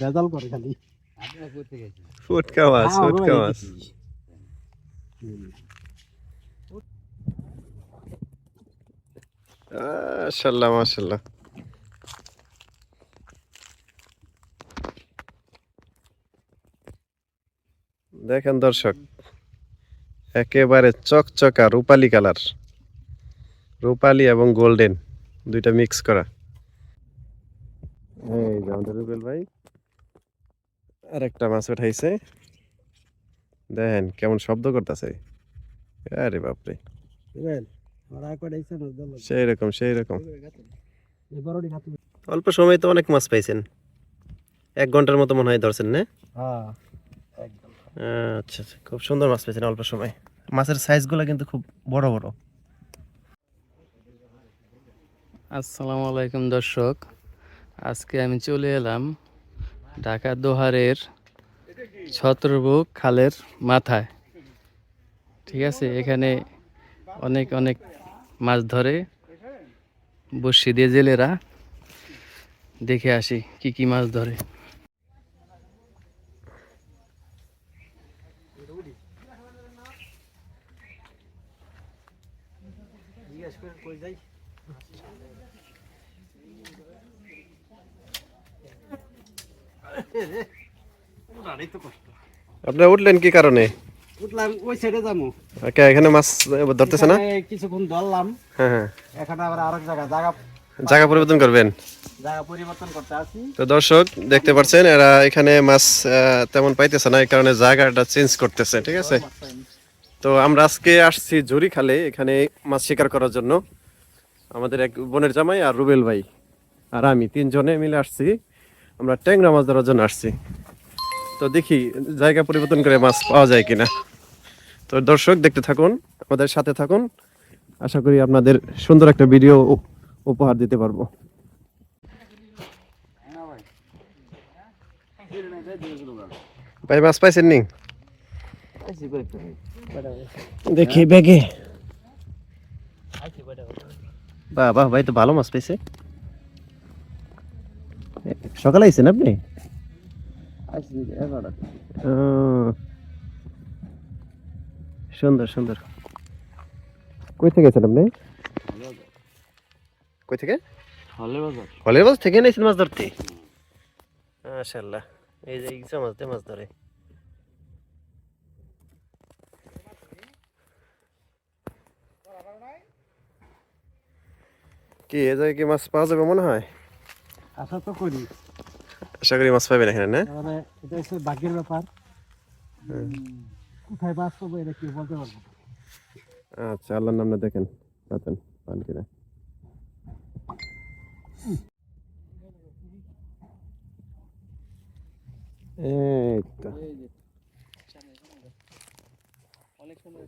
ভেজাল করে খালি। ফুটকা মাছ হ্যাঁ, ফুটকা মাছ। মাশাল্লাহ মাশাল্লাহ। দেখেন দর্শক একেবারে চকচকা রূপালি কালার। রূপালি এবং গোল্ডেন দুইটা মিক্স করা। এই যে আমাদের রুবেল ভাই। আর একটা মাছ উঠাইছে। দেখেন কেমন শব্দ করতেছে। আরে বাপরে। সেই রকম সেই রকম। অল্প সময় তো অনেক মাছ পাইছেন। এক ঘণ্টার মতো মনে হয় ধরছেন না? হ্যাঁ, আচ্ছা আচ্ছা খুব সুন্দর মাছ পেয়েছেন অল্প সময়। মাছের সাইজগুলো কিন্তু খুব বড় বড়। আসসালামু আলাইকুম দর্শক। আজকে আমি চলে এলাম ঢাকা দোহারের ছত্রভোগ খালের মাথায়। ঠিক আছে, এখানে অনেক অনেক মাছ ধরে। বসি দিয়ে জেলেরা দেখে আসি কি কি মাছ ধরে জিজ্ঞেস করে কই যাই? রে, উড়ারই তো কষ্ট। আপনারা উঠলেন কি কারণে? উঠলাম ওই সাইডে যাব। ওকে, এখানে মাছ ধরতেছে না? কিছুক্ষণ ধরলাম। হ্যাঁ হ্যাঁ। এখানে আবার আরেক জায়গা জায়গা জায়গা পরিবর্তন করবেন? জায়গা পরিবর্তন করতে আসি। তো দর্শক দেখতে পাচ্ছেন এরা এখানে মাছ তেমন পাইতেছে না এই কারণে জায়গাটা চেঞ্জ করতেছে ঠিক আছে? তো আমরা আজকে আসছি জুরি খালে এখানে মাছ শিকার করার জন্য। আমাদের এক বোনের জামাই আর রুবেল ভাই আর আমি তিনজনে মিলে আসছি। আমরা ট্যাংরা মাছ ধরার জন্য আসছি। তো দেখি জায়গা পরিবর্তন করে মাছ পাওয়া যায় কিনা। তো দর্শক, দেখতে থাকুন, আমাদের সাথে থাকুন। আশা করি আপনাদের সুন্দর একটা ভিডিও উপ- উপহার দিতে পারব। ভাই, মাছ পাইছেন নি? দেখি ব্যাগে বাহ বাহ, ভাই তো ভালো মাছ পেয়েছে সকালে আইছেন আপনি? সুন্দর সুন্দর। কই থেকে গেছেন আপনি? কই থেকে? হলে বাজার। মাছ থেকে নিয়েছেন মাছ ধরতে? মাশাল্লাহ এই যে ইচ্ছা মাছ দিয়ে মাছ ধরে। কি এ জায়গায় কি মাছ পাওয়া যাবে মনে হয়? আশা তো করি। আশা করি মাছ পাবেন এখানে না? এটা হচ্ছে ভাগ্যের ব্যাপার। কোথায় বাস পাবো এটা কি বলতে পারব। আচ্ছা আল্লাহর নামটা দেখেন পাতেন পান কিনা।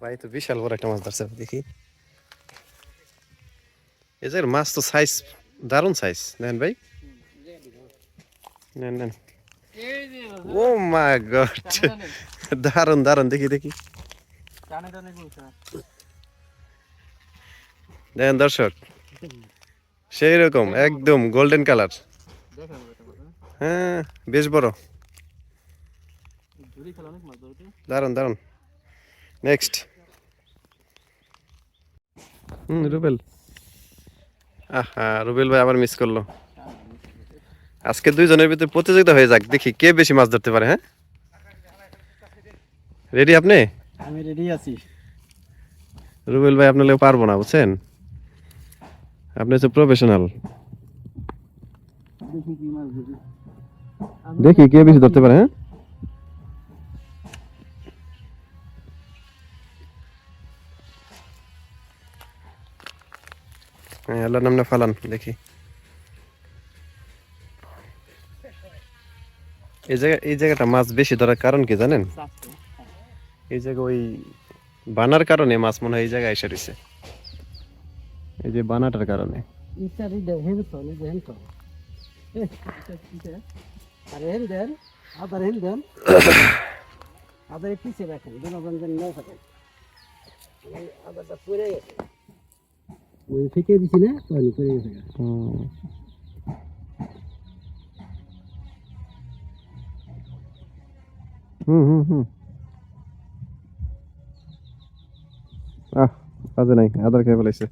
ভাই তো বিশাল বড় একটা মাছ ধরছে দেখি। যে মাছ তো সাইজ দারুণ সাইজ নেন ভাই। নেন নেন। Oh my god. দারুণ দারুণ দেখি দেখি। দেখেন দর্শক। সেই রকম একদম গোল্ডেন কালার হ্যাঁ বেশ বড়। দারুণ দারুণ নেক্সট হুম রুবেল। আহা রুবেল ভাই আবার মিস করল। আজকে দুইজনের ভিতরে প্রতিযোগিতা হয়ে যাক দেখি কে বেশি মাছ ধরতে পারে হ্যাঁ? রেডি আপনি? আমি রেডি আছি। রুবেল ভাই আপনার পারব না বুঝছেন? আপনি হচ্ছে প্রফেশনাল দেখি কি বেশি ধরতে পারে হ্যাঁ? হ্যাঁ আল্লাহর নামটা ফালান দেখি। এই জায়গা এই জায়গাটা মাছ বেশি ধরার কারণ কি জানেন? এই জায়গা ওই বানার কারণে মাছ মনে হয় এই জায়গায় এসে রয়েছে। এই যে বানাটার কারণে। আদারটা পড়ে গেছে ওই থেকে দিছি না গেছে হুম হুম হুম। আহ নাই আদার খেয়ে ফেলাইছে।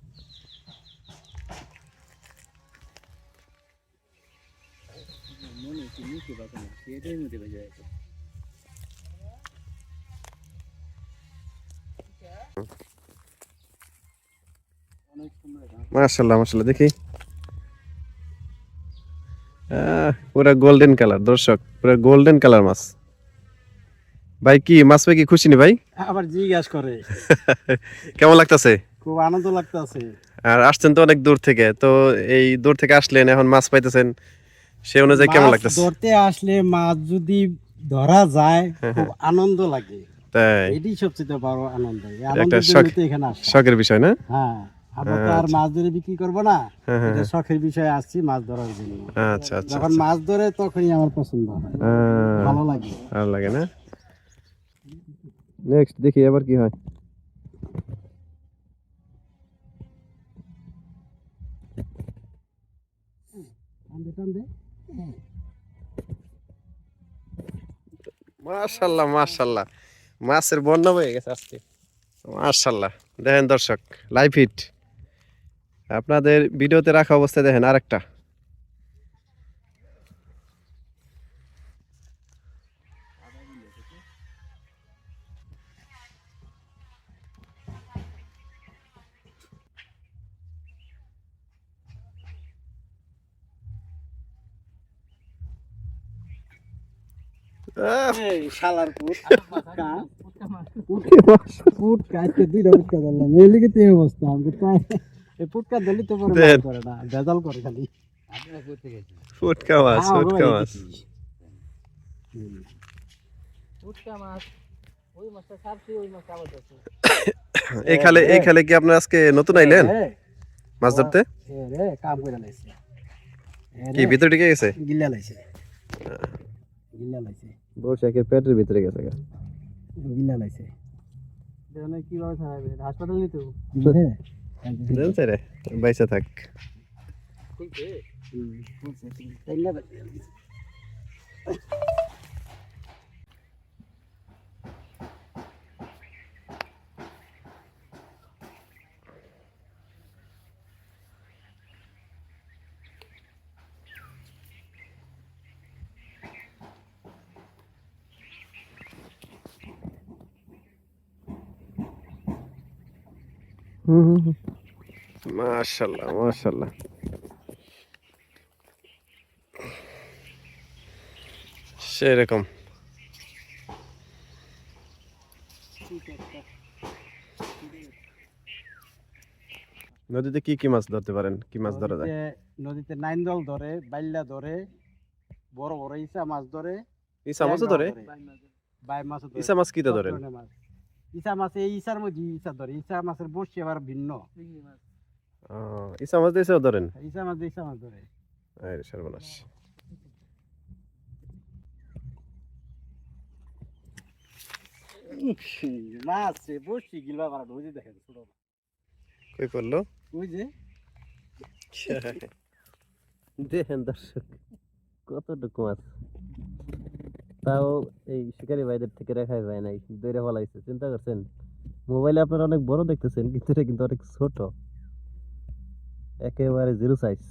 মাশাল্লাহ মাশাল্লাহ দেখি। পুরা গোল্ডেন কালার দর্শক, পুরা গোল্ডেন কালার মাছ। ভাই কি মাছ পেয়ে কি খুশি নি ভাই? আবার জিজ্ঞাসা করে। কেমন লাগতাছে? খুব আনন্দ লাগতেছে। আর আসছেন তো অনেক দূর থেকে তো এই দূর থেকে আসলেন এখন মাছ পাইতেছেন সে অনুযায়ী কেমন লাগতেছে? ধরতে আসলে মাছ যদি ধরা যায় খুব আনন্দ লাগে। তাই। এটাই সবচেয়ে বড় আনন্দ একটা শখের বিষয় না? হ্যাঁ আমরা তো আর মাছ ধরে বিক্রি করব না হ্যাঁ, হ্যাঁ, এটা শখের বিষয়ে আসছি মাছ ধরার জন্য। আচ্ছা আচ্ছা যখন মাছ ধরে তখনই আমার পছন্দ হয়। ভালো লাগে। ভালো লাগে না? নেক্সট দেখি এবার কি হয়। মাশাল্লাহ মাশাল্লাহ। মাছের বন্যা হয়ে গেছে আজকে। মাশাল্লাহ। দেখেন দর্শক লাইভ হিট আপনাদের ভিডিওতে রাখা অবস্থায় দেখেন আরেকটা আহ, এই শালার পুট কা পুটকা আজকে দুইটা পুটকা ধরলাম। এই লিগে তো অবস্থা আমি তাই এই পুটকা ধরলি তো পরে মাছ করে না ভেজাল করে খালি। আপনারা করতে গেছেন ফুটকা মাছ। ফুটকা মাছ ফুটকা মাছ ওই মাছটা ছাড়ছি ওই মাছটা আবার ধরছে। এই খালে এই খালে কি আপনার আজকে নতুন আইলেন? মাছ ধরতে? এ রে কাম করে লাইছে। কি ভিতরে ঢুকে গেছে? গিল্লা লাইছে। গিল্লা লাইছে। বৈশাখের পেটের ভিতরে গেছে গা। গিলা লাইছে। দেখুন কীভাবে ছাড়াবে? হাসপাতাল নিতে বুঝলে? জানছে রে বাইসা থাক। ঠিক তাই না? মাশাল্লাহ মাশাল্লাহ। সেরকম নদীতে কি কি মাছ ধরতে পারেন? কি মাছ ধরা যায়? নদীতে- নদীতে নাইন্দল ধরে বাইল্লা ধরে বড় বড় ইসা মাছ ধরে ইসা মাছও ধরে? বাই মাছ ইসা মাছ কিতে সব ধরেন মাছ। ইসা মাছ এই ইসার মধ্যে ইসা ধরে ইসা মাছের বসি আবার ভিন্ন। ইসা মাছ দিয়েছেও ধরেন? ইসা মাছ দিয়ে ইসা মাছ ধরে। আরে সর্বনাশ। মাছ বসি গিলবা দেখেন ছোট। কই করল? ওই যে। দেখেন দর্শক কতটুকু মাছ। তাও এই শিকারি ভাইদের থেকে রেখাই যায় নাই দৈরে ফলাইছে চিন্তা করছেন? মোবাইলে আপনারা অনেক বড় দেখতেছেন কিন্তু এটা কিন্তু অনেক ছোট। একেবারে জিরো সাইজ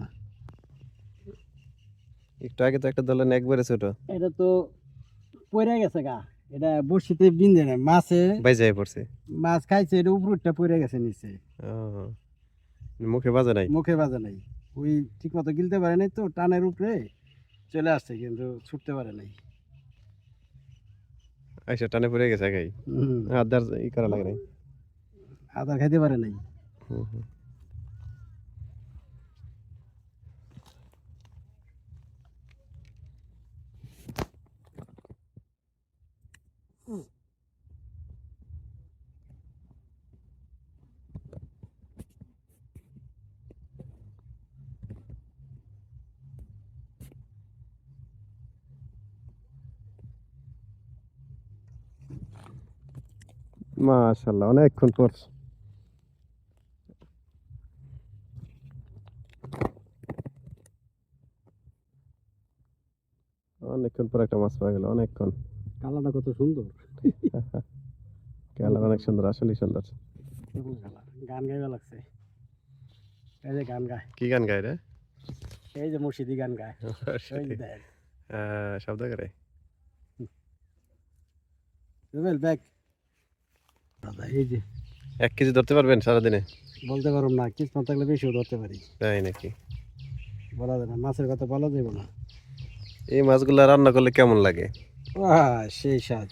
না একটু আগে তো একটা ধরলেন একবারে ছোট এটা তো পড়ে গেছে গা এটা বসিতে বিন্দে না মাছে বাই যাই পড়ছে। মাছ খাইছে এটা উপরটা পড়ে গেছে নিচে। মুখে বাজে নাই। মুখে বাজে নাই। ওই ঠিক মতো গিলতে পারে নাই তো টানের উপরে চলে আসছে কিন্তু ছুটতে পারে নাই। আচ্ছা টানে পড়ে গেছে গাই হুম, আদার ই করা লাগে নাই? আদার খেতে পারে নাই। হুম, হুম। মাশাল্লাহ অনেকক্ষণ পর। অনেকক্ষণ পর একটা মাছ পাওয়া গেল অনেকক্ষণ। কালারটা কত সুন্দর। কালার অনেক সুন্দর আসলেই সুন্দর। গান গাইবা লাগছে। এই যে গান গায়। কি গান গায় রে? এই যে মুর্শিদি গান গায়। শব্দ করে। রুবেল ব্যাগ এই যে। এক কেজি ধরতে পারবেন সারাদিনে? বলতে পারব না কিসমত থাকলে বেশিও ধরতে পারি। তাই নাকি? বলা যায় না মাছের কথা বলা যাবে না। এই মাছগুলা রান্না করলে কেমন লাগে? সেই স্বাদ।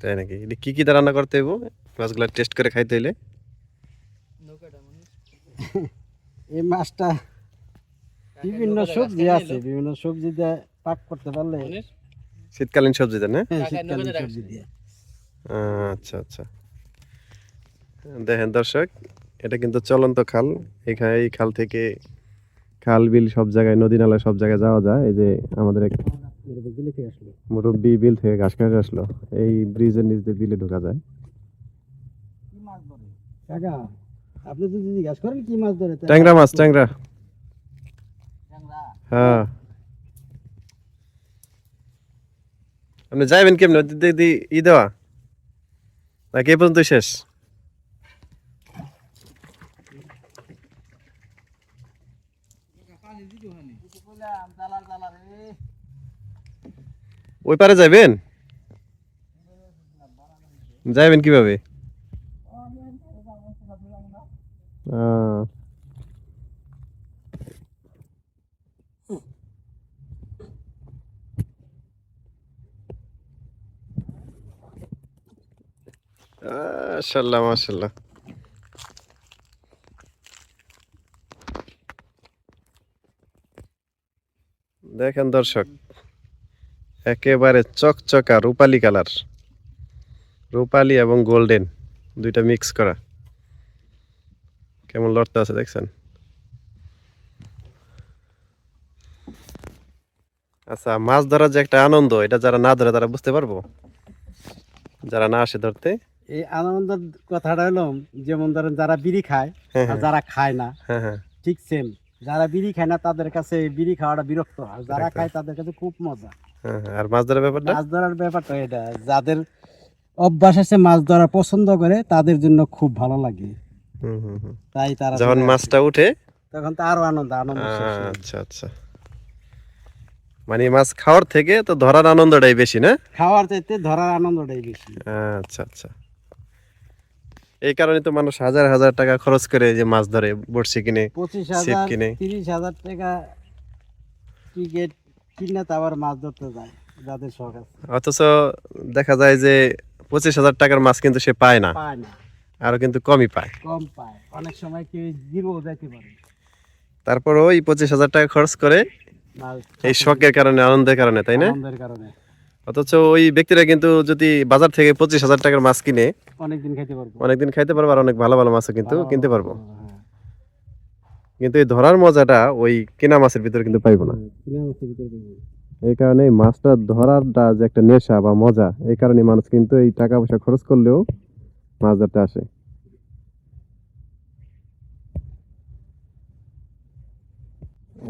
তাই নাকি? এটা কি কি রান্না করতে হইব? মাছগুলা টেস্ট করে খাইতে হইলে? এই মাছটা বিভিন্ন সবজি আছে বিভিন্ন সবজি দিয়ে পাক করতে পারলে শীতকালীন সবজি দেন হ্যাঁ হ্যাঁ, শীতকালীন সবজি দিয়ে। আচ্ছা আচ্ছা। দেখেন দর্শক এটা কিন্তু চলন্ত খাল। এখানে এই খাল থেকে খাল বিল সব জায়গায় নদী নালা সব জায়গায় যাওয়া যায়। এই যে আমাদের মুরব্বী বিল থেকে ঘাস কাটে আসলো। এই ব্রিজের নিচ দিয়ে বিলে ঢোকা যায়। আপনি যদি জিজ্ঞাসা করেন কি মাছ ধরে? ট্যাংরা মাছ ট্যাংরা। ট্যাংরা? হ্যাঁ। আপনি যাইবেন কেমন? দিদি ই দেওয়া? নাকি এ পর্যন্ত শেষ? ওই পারে যাবেন যাবেন কীভাবে? আহ, মাশাল্লাহ দেখেন দর্শক একেবারে চকচকা রূপালি কালার। রূপালি এবং গোল্ডেন দুইটা মিক্স করা। কেমন লড়তে আছে দেখছেন? আচ্ছা মাছ ধরার যে একটা আনন্দ এটা যারা না ধরে তারা বুঝতে পারব? যারা না আসে ধরতে? এই আনন্দের কথাটা হলো যেমন ধরেন যারা বিড়ি খায় হ্যাঁ আর হ্যাঁ যারা খায় না হ্যাঁ হ্যাঁ। ঠিক সেম যারা বিড়ি খায় না তাদের কাছে বিড়ি খাওয়াটা বিরক্ত আর যারা খায় তাদের কাছে খুব মজা। হ্যাঁ, হ্যাঁ। আর মাছ ধরার ব্যাপারটা? মাছ ধরার ব্যাপারটা এটা। যাদের অভ্যাস আছে মাছ ধরা পছন্দ করে তাদের জন্য খুব ভালো লাগে। হুম হুম হুম। তাই তারা যখন মাছটা উঠে? তখন তো আরও আনন্দ আনন্দ আচ্ছা আচ্ছা। মানে মাছ খাওয়ার থেকে তো ধরার আনন্দটাই বেশি না? খাওয়ার চাইতে ধরার আনন্দটাই বেশি। আচ্ছা আচ্ছা। এই কারণে তো মানুষ হাজার হাজার টাকা খরচ করে যে মাছ ধরে বড়শি কিনে পঁচিশ হাজার কিনে। তিরিশ হাজার টাকা টিকিট কিনে আবার মাছ ধরতে যায় যাদের শখ আছে। অথচ দেখা যায় যে পঁচিশ হাজার টাকার মাছ কিন্তু সে পায় না। পায় না। আরও কিন্তু কমই পায়। কম পায়। অনেক সময় কেউ জিরো যাইতে পারে। তারপর ওই পঁচিশ হাজার টাকা খরচ করে এই শখের কারণে আনন্দের কারণে তাই না? আনন্দের কারণে। অথচ ওই ব্যক্তিরা কিন্তু যদি বাজার থেকে পঁচিশ হাজার টাকার মাছ কিনে অনেকদিন খেতে পারব। অনেকদিন খাইতে পারব আর অনেক ভালো ভালো মাছও কিন্তু কিনতে পারব। হ্যাঁ। কিন্তু এই ধরার মজাটা ওই কেনা মাছের ভিতরে কিন্তু পাইবো না। পাবো। এই কারণে মাছটা ধরারটা যে একটা নেশা বা মজা এই কারণে মানুষ কিন্তু এই টাকা পয়সা খরচ করলেও মাছ ধরতে আসে।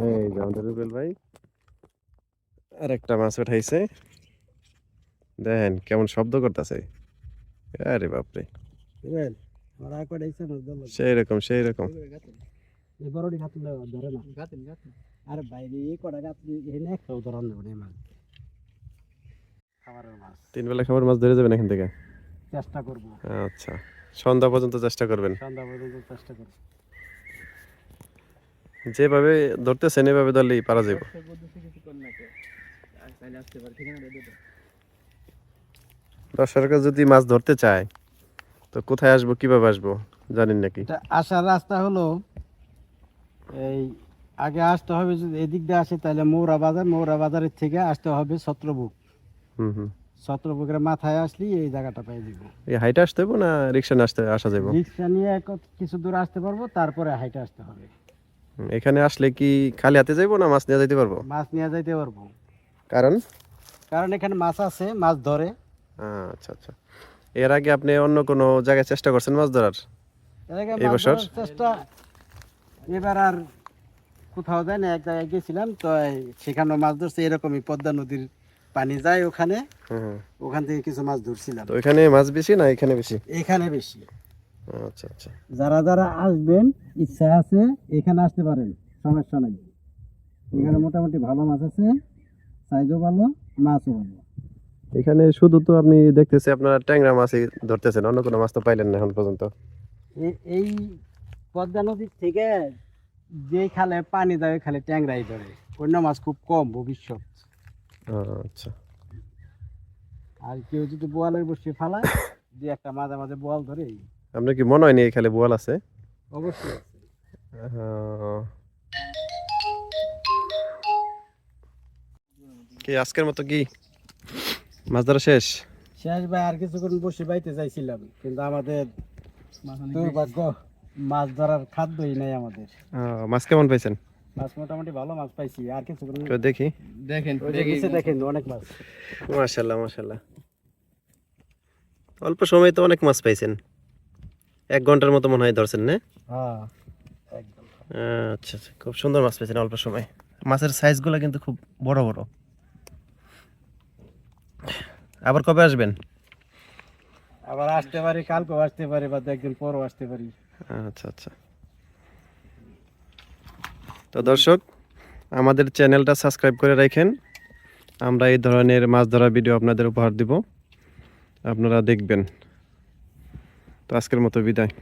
এই যে আমাদের রুবেল ভাই আর একটা মাছ উঠাইছে। দেখেন কেমন শব্দ করতেছে। আরে বাপরে। সেই রকম সেই রকম আরে বাইরে এই কটা গাতলি একটাও ধরান না খাবারের মাছ। তিন বেলা খাবার মাছ ধরে যাবেন এখান থেকে? চেষ্টা করব। আচ্ছা সন্ধ্যা পর্যন্ত চেষ্টা করবেন। সন্ধ্যা পর্যন্ত চেষ্টা করব। যেভাবে ধরতেছেন এভাবে ধরলেই পারা যাবে বর্ষার পদ্ধতি কিছু কর না কেউ আর চাইলে আসতে পারে ঠিকানাটা দিয়ে দাও। দর্শকরা যদি মাছ ধরতে চায় তো কোথায় আসব কীভাবে আসব জানেন নাকি? আসার রাস্তা হলো এই আগে আসতে হবে যদি এদিক দিয়ে আসে তাহলে মৌরা বাজার মৌরা বাজারের থেকে আসতে হবে ছত্রবুক হুম হুম। ছত্রবুকের মাথায় আসলি এই জায়গাটা পেয়ে দিব এই হাইটে আসতে হইব না রিক্সা আসতে আসা যাব রিক্সা নিয়ে কিছু দূর আসতে পারব তারপরে হাইটে আসতে হবে। এখানে আসলে কি খালি হাতে যাইবো না মাছ নিয়ে যাইতে পারব? মাছ নিয়ে যাইতে পারব। কারণ? কারণ এখানে মাছ আছে মাছ ধরে। আচ্ছা আচ্ছা। এর আগে আপনি অন্য কোনো জায়গায় চেষ্টা করছেন মাছ ধরার? এই বছর? চেষ্টা এবার আর কোথাও যায় না এক জায়গায় গেছিলাম তো এই সেখানেও মাছ ধরছে এরকমই পদ্মা নদীর পানি যায় ওখানে। ওখান থেকে কিছু মাছ ধরছিলাম। তো এখানে মাছ বেশি না এখানে বেশি? এখানে বেশি। আচ্ছা আচ্ছা। যারা যারা আসবেন ইচ্ছা আছে এখানে আসতে পারেন সমস্যা নাই। এখানে মোটামুটি ভালো মাছ আছে সাইজও ভালো মাছও ভালো। এখানে শুধু তো আপনি দেখতেছি আপনারা ট্যাংরা মাছই ধরতেছেন অন্য কোনো মাছ তো পাইলেন না এখন পর্যন্ত। এই পদ্মা নদীর থেকে যে খালে পানি দেয় খালে ট্যাংরাই ধরে। অন্য মাছ খুব কম ভবিষ্যৎ। আচ্ছা। আর কেউ যদি বোয়ালের বসে ফালায় যে একটা মাঝে মাঝে বোয়াল ধরে আপনার কি মনে হয়নি এখানে বোয়াল আছে? অবশ্যই আছে। কি আজকের মতো কি? মাছ ধরা শেষ? শেষ ভাই আর কিছুক্ষণ বসে বাইতে চাইছিলাম কিন্তু আমাদের দুর্ভাগ্য মাছ ধরার খাদ্যই নাই আমাদের। মাছ কেমন পাইছেন? মাছ মোটামুটি ভালো মাছ পাইছি আর কিছুক্ষণ দেখি। দেখেন ওই যে নিচে দেখেন অনেক মাছ। মাশাল্লাহ মাশাল্লাহ অল্প সময় তো অনেক মাছ পাইছেন। এক ঘণ্টার মতো মনে হয় ধরছেন না? হ্যাঁ আচ্ছা আচ্ছা খুব সুন্দর মাছ পেয়েছেন অল্প সময়। মাছের সাইজগুলো কিন্তু খুব বড় বড়। আবার কবে আসবেন? আবার আসতে পারি কালকেও আসতে পারি বা একদিন পরও আসতে পারি। আচ্ছা আচ্ছা। তো দর্শক আমাদের চ্যানেলটা সাবস্ক্রাইব করে রাখেন। আমরা এই ধরনের মাছ ধরা ভিডিও আপনাদের উপহার দিব। আপনারা দেখবেন। তো আজকের মতো বিদায়।